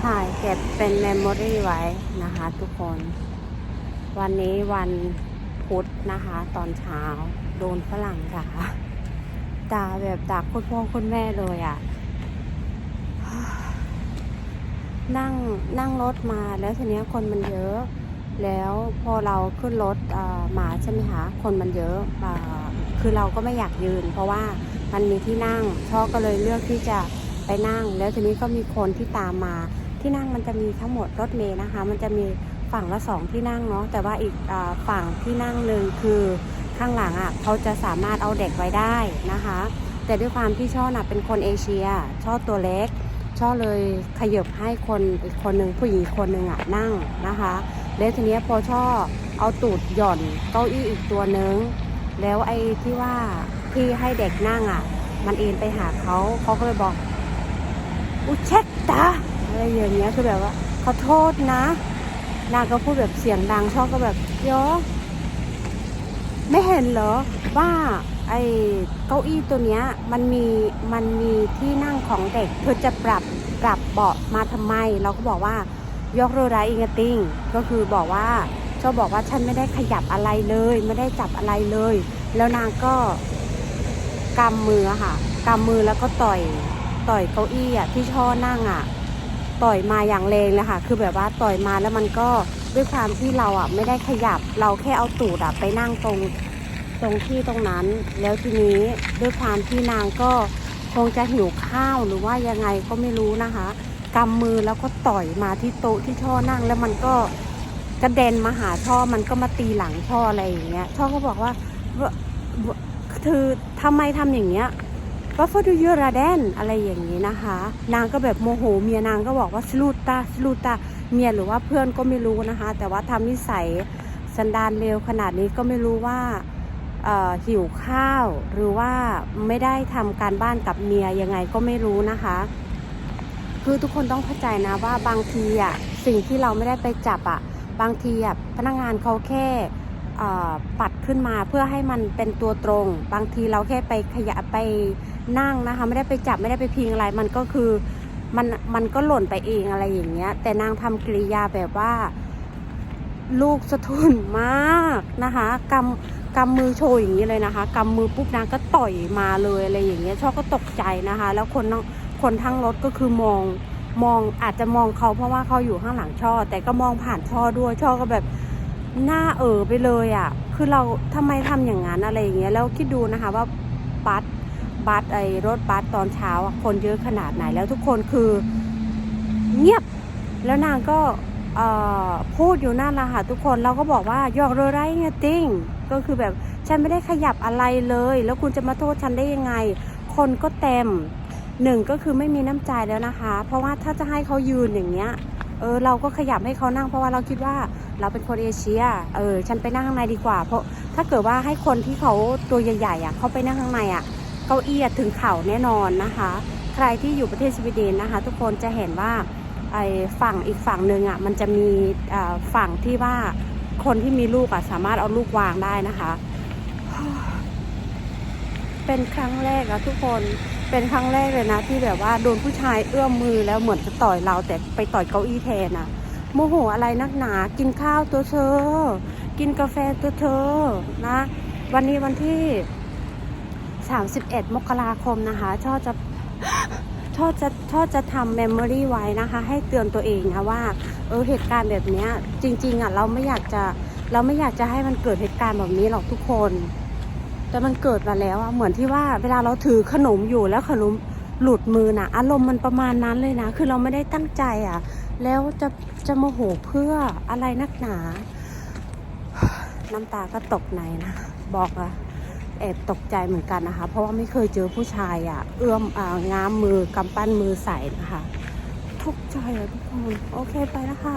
ใช่เก็บเป็นเมมโมรี่ไว้นะคะทุกคน วันนี้วันพุธนะคะ ตอนเช้าโดนฝรั่งด่าด่าแบบด่าคุณพ่อคุณแม่เลยอะ่ะ นั่งนั่งรถมาแล้วทีนี้คนมันเยอะ แล้วพอเราขึ้นรถมาใช่ไหมคะคนมันเยอะอ่อคือเราก็ไม่อยากยืน เพราะว่ามันมีที่นั่งช่อก็เลยเลือกที่จะไปนั่ง แล้วทีนี้ก็มีคนที่ตามมา ที่นั่งมันจะมีทั้งหมดรถเมย์นะคะ มันจะมีฝั่งละสองที่นั่งเนาะแต่ว่าอีกอฝั่งที่นั่งหนึ่งคือข้างหลังอะ่ะเขาจะสามารถเอาเด็กไว้ได้นะคะ แต่ด้วยความที่ช่อน่ะเป็นคนเอเชียช่อตัวเล็กช่อเลยขยับให้คนอีกคนหนึ่งผู้หญิงคนหนึ่งอะนั่งนะคะแล้วทีเนี้ยพอช่อเอาตูดหย่อนเก้าอี้อีกตัวนึง แล้วไอ้ที่ว่าที่ให้เด็กนั่งอะ มันเอ็นไปหาเขาเขาก็เลยบอกอุเช็คตา อะไรอย่างเงี้ยคือแบบว่าขอโทษนะ นางก็พูดแบบเสียงดังช่อก็แบบโยไม่เห็นเหรอว่าไอ้เก้าอี้ตัวเนี้ยมันมีมันมีที่นั่งของเด็กเธอจะปรับปรับเบาะมาทำไม เราก็บอกว่ายกเรือไรอิงติงก็คือบอกว่าชอบบอกว่าฉันไม่ได้ขยับอะไรเลย ไม่ได้จับอะไรเลย แล้วนางก็กำมือค่ะกำมือแล้วก็ต่อยต่อยเก้าอี้อะที่ช่อนั่งอะ ต่อยมาอย่างแรงเลยค่ะ คือแบบว่าต่อยมาแล้วมันก็ด้วยความที่เราอะไม่ได้ขยับ เราแค่เอาตูดอะไปนั่งตรงตรงที่ตรงนั้น แล้วทีนี้ด้วยความที่นางก็คงจะหิวข้าวหรือว่ายังไงก็ไม่รู้นะคะกำมือแล้วก็ต่อยมาที่โต๊ะที่ช่อนั่ง แล้วมันก็กระเด็นมาหาช่อมันก็มาตีหลังช่ออะไรอย่างเงี้ยช่อก็บอกว่าว่าว่าคือทำไมทำอย่างเงี้ย ก็ฟอดูยูราเดนอะไรอย่างนี้นะคะ นางก็แบบโมโห เมียนางก็บอกว่าสลูตาสลูตาเมียหรือว่าเพื่อนก็ไม่รู้นะคะ แต่ว่าทำนิสัยสันดานเลวขนาดนี้ก็ไม่รู้ว่าหิวข้าวหรือว่าไม่ได้ทำการบ้านกับเมียยังไงก็ไม่รู้นะคะ คือทุกคนต้องเข้าใจนะว่าบางทีอะสิ่งที่เราไม่ได้ไปจับอะบางทีอะพนักงานเขาแค่ปัดขึ้นมาเพื่อให้มันเป็นตัวตรง บางทีเราแค่ไปขยะไป นั่งนะคะ ไม่ได้ไปจับไม่ได้ไปพิงอะไร มันก็คือมันมันก็หล่นไปเองอะไรอย่างเงี้ย แต่นางทำกริยาแบบว่า ลูกสะทุนมากนะคะกำกำมือโชว์อย่างนี้เลยนะคะกำมือปุ๊บนางก็ต่อยมาเลยอะไรอย่างเงี้ยชอบก็ตกใจนะคะ แล้วคนนั่งคนทั้งรถก็คือมองมองอาจจะมองเขาเพราะว่าเขาอยู่ข้างหลังช่อ แต่ก็มองผ่านช่อด้วยช่อก็แบบหน้าเออไปเลยอะ่ะ คือเราทำไมทำอย่างนั้นอะไรอย่างเงี้ยแล้วคิดดูนะคะว่าบัส บัสไอ้รถบัสตอนเช้าคนเยอะขนาดไหนแล้วทุกคนคือเงียบแล้วนางก็พูดอยู่นั่นแหละค่ะทุกคนเราก็บอกว่าหยอกเรไรเงี้ยติ้งก็คือแบบฉันไม่ได้ขยับอะไรเลย แล้วคุณจะมาโทษฉันได้ยังไง คนก็เต็มหนึ่งก็คือไม่มีน้ำใจแล้วนะคะ เพราะว่าถ้าจะให้เขายืนอย่างเงี้ยเออเราก็ขยับให้เขานั่งเพราะว่าเราคิดว่าเราเป็นคนเอเชียเออฉันไปนั่งข้างในดีกว่า เพราะถ้าเกิดว่าให้คนที่เขาตัวใหญ่ๆอะเขาไปนั่งข้างในอะ เก้าอี้ถึงเข่าแน่นอนนะคะ ใครที่อยู่ประเทศสวีเดนนะคะ ทุกคนจะเห็นว่าไอ้ฝั่งอีกฝั่งหนึ่งอะมันจะมีฝั่งที่ว่าคนที่มีลูกอะสามารถเอาลูกวางได้นะคะ เป็นครั้งแรกอะทุกคนเป็นครั้งแรกเลยนะ ที่แบบว่าโดนผู้ชายเอื้อมมือแล้วเหมือนจะต่อยเราแต่ไปต่อยเก้าอี้แทนอะโมโหอะไรนักหนากินข้าวตัวเธอ กินกาแฟตัวเธอนะ วันนี้วันที่ 31 มกราคมนะคะช่อจะช่อจะช่อจะทำเมมโมรี่ไว้นะคะ ให้เตือนตัวเองนะว่าเออเหตุการณ์แบบนี้จริงๆอะเราไม่อยากจะเราไม่อยากจะให้มันเกิดเหตุการณ์แบบนี้หรอกทุกคน แต่มันเกิดมาแล้วอะเหมือนที่ว่าเวลาเราถือขนมอยู่แล้วขนมหลุดมือนะอารมณ์มันประมาณนั้นเลยนะ คือเราไม่ได้ตั้งใจอะ แล้วจะจะโมโหเพื่ออะไรนักหนา น้ำตาก็ตกในนะ บอกอะ แอบตกใจเหมือนกันนะคะ เพราะว่าไม่เคยเจอผู้ชายอะเอื้อมอ่าง้ามมือกำปั้นมือใส่นะคะ ทุกใจอะทุกคน โอเคไปแล้วค่ะ